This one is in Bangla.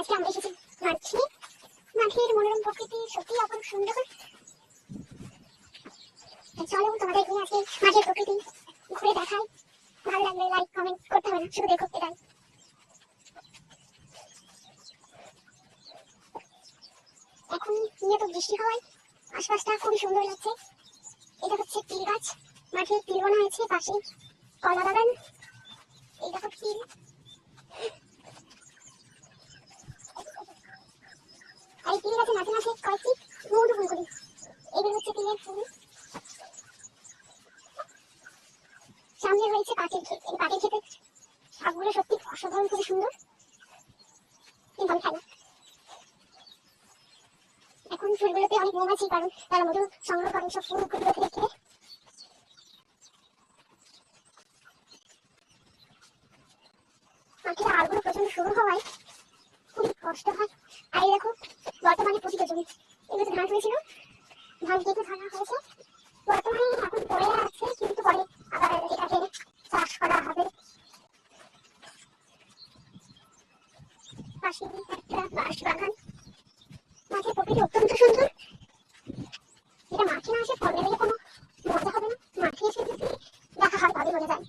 আজকে আমরা এসেছি মাঠে মাঠের মনোরম প্রকৃতি সত্যি অপরূপ সুন্দর। চলো তোমাদের নিয়ে আজকে মাঠের প্রকৃতি ঘুরে দেখাই। ভালো লাগলে লাইক কমেন্ট করতে হবে না, শুধু দেখো এটাই এখন নিয়ত বৃষ্টি হওয়ায় আশপাশটা খুবই সুন্দর লাগছে। এটা হচ্ছে তিল গাছ। মাঠে তিল বোনা হয়েছে পাশে কলা বাগান এই দেখো তিল আর এই তিল গাছে মাঝে মাঝে কয়েকটি মৌর ফুলগুলি এগুলো হচ্ছে তিলের ফুল সামনে রয়েছে পাটের ক্ষেত। এই পাটের ক্ষেতের শাকগুলো সত্যি অসাধারণ, খুবই সুন্দর। কিন্তু আমি খাই এখন ফুলগুলোতে অনেক মৌমাছি কারণ তারা মধু সংগ্রহ করেন সব ফুলগুলো থেকে মাঠের আলগুলো প্রচণ্ড শুরু হওয়ায় খুবই কষ্ট হয়। আর দেখো বর্তমানে প্রতিটা জমি এগুলো ধান হয়েছিল ধান কেটে ধরা হয়েছে। বর্তমানে এখন পড়ে আছে, কিন্তু পরে আবার এটাকে চাষ করা হবে। পাশে একটা বাঁশ বাগান। মাঠের প্রকৃতি অত্যন্ত সুন্দর। এটা মাঠে না এসে ফল কোনো মজা হবে না। মাঠে এসে দেখা হয় তবে বোঝা যায়।